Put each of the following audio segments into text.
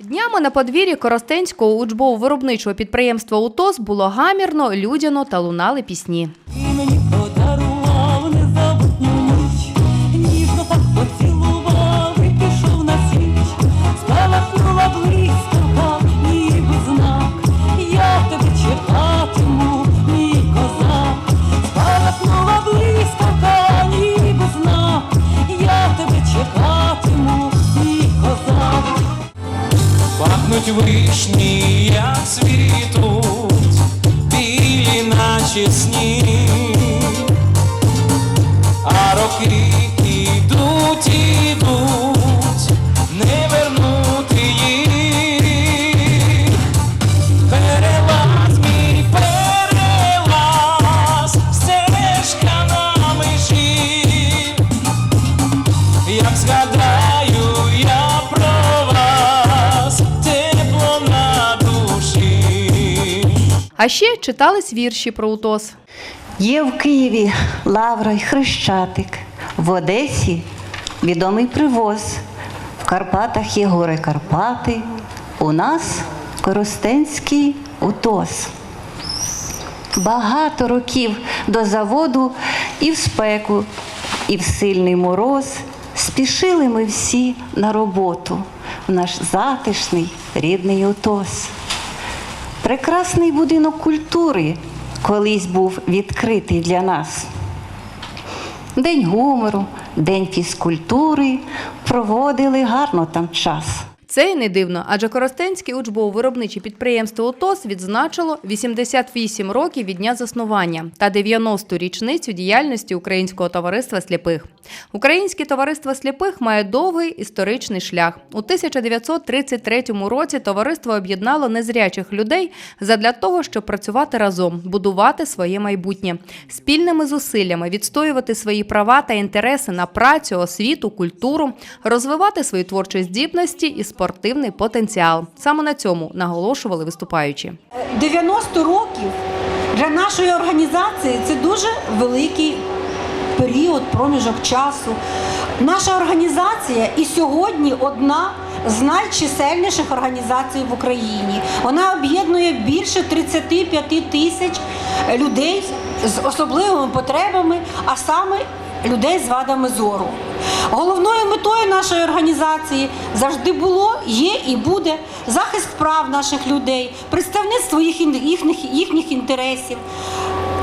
Днями на подвір'ї Коростенського учбово-виробничого підприємства УТОС було гамірно, людяно та лунали пісні. Вишні, як світуть, білі наче сні, а роки ідуть, А ще читались вірші про УТОС. Є в Києві лавра й хрещатик, в Одесі відомий привоз, в Карпатах є гори Карпати, у нас Коростенський утос. Багато років до заводу і в спеку, і в сильний мороз спішили ми всі на роботу в наш затишний рідний утос. Прекрасний будинок культури колись був відкритий для нас. День гумору, день фізкультури проводили гарно там час. Це й не дивно, адже Коростенське учбово-виробниче підприємство УТОС відзначило 88 років від дня заснування та 90-ту річницю діяльності Українського товариства сліпих. Українське товариство сліпих має довгий історичний шлях. У 1933 році товариство об'єднало незрячих людей задля того, щоб працювати разом, будувати своє майбутнє, спільними зусиллями відстоювати свої права та інтереси на працю, освіту, культуру, розвивати свої творчі здібності і спортивний потенціал. Саме на цьому наголошували виступаючі. 90 років для нашої організації це дуже великий період, проміжок часу. Наша організація і сьогодні одна з найчисельніших організацій в Україні. Вона об'єднує більше 35 тисяч людей з особливими потребами, а саме людей з вадами зору. Головною метою нашої організації завжди було, є і буде захист прав наших людей, представництво їх, їхніх, їхніх інтересів,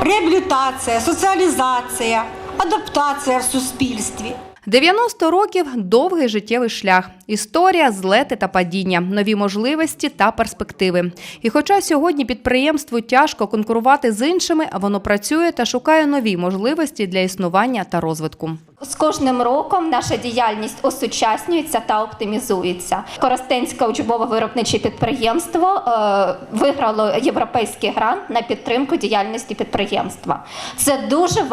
реабілітація, соціалізація, адаптація в суспільстві. 90 років довгий життєвий шлях, історія, злети та падіння, нові можливості та перспективи. І хоча сьогодні підприємству тяжко конкурувати з іншими, воно працює та шукає нові можливості для існування та розвитку. З кожним роком наша діяльність осучаснюється та оптимізується. Коростенське учбово-виробниче підприємство е, виграло європейський грант на підтримку діяльності підприємства. Це дуже е,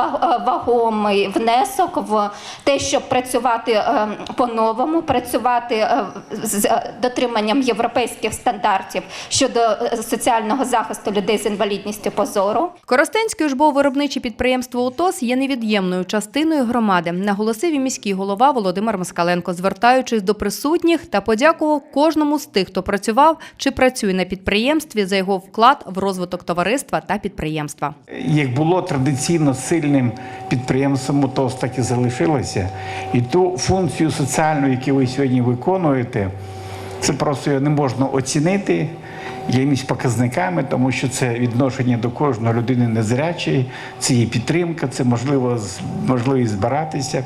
вагомий внесок в те, щоб працювати е, по-новому, працювати з дотриманням європейських стандартів щодо соціального захисту людей з інвалідністю по зору. Коростенське учбово-виробниче підприємство УТОС є невід'ємною частиною громади, наголосив і міський голова Володимир Москаленко, звертаючись до присутніх та подякував кожному з тих, хто працював чи працює на підприємстві за його вклад в розвиток товариства та підприємства. як було традиційно сильним підприємством то так і залишилося. І ту функцію соціальну, яку ви сьогодні виконуєте, це просто не можна оцінити якимись показниками, тому що це відношення до кожної людини незрячої, це її підтримка, це можливо можливість збиратися,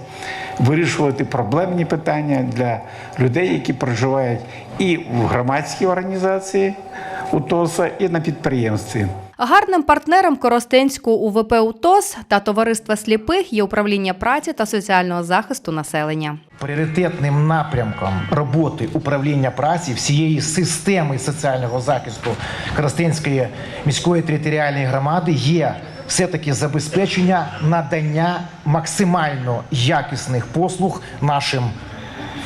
вирішувати проблемні питання для людей, які проживають і в громадській організації УТОСа, і на підприємстві. Гарним партнером Коростенського УВП УТОС та товариства сліпих є управління праці та соціального захисту населення. Пріоритетним напрямком роботи управління праці всієї системи соціального захисту Коростенської міської територіальної громади є все-таки забезпечення надання максимально якісних послуг нашим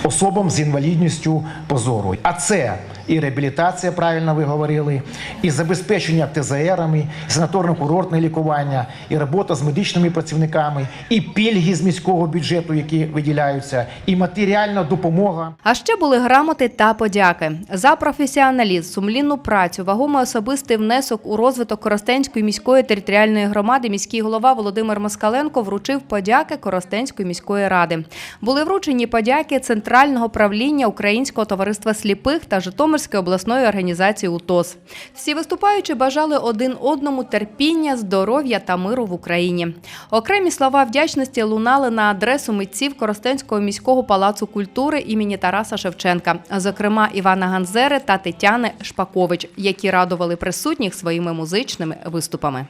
особам з інвалідністю позору. А це і реабілітація, правильно ви говорили, і забезпечення ТЗРами, санаторно-курортне лікування, і робота з медичними працівниками, і пільги з міського бюджету, які виділяються, і матеріальна допомога. А ще були грамоти та подяки за професіоналізм, сумлінну працю, вагомий особистий внесок у розвиток Коростенської міської територіальної громади. Міський голова Володимир Москаленко вручив подяки Коростенської міської ради. Були вручені подяки Центрального правління Українського товариства сліпих та Житомирської обласної організації УТОС. Всі виступаючі бажали один одному терпіння, здоров'я та миру в Україні. Окремі слова вдячності лунали на адресу митців Коростенського міського палацу культури імені Тараса Шевченка, зокрема Івана Ганзери та Тетяни Шпакович, які радували присутніх своїми музичними виступами.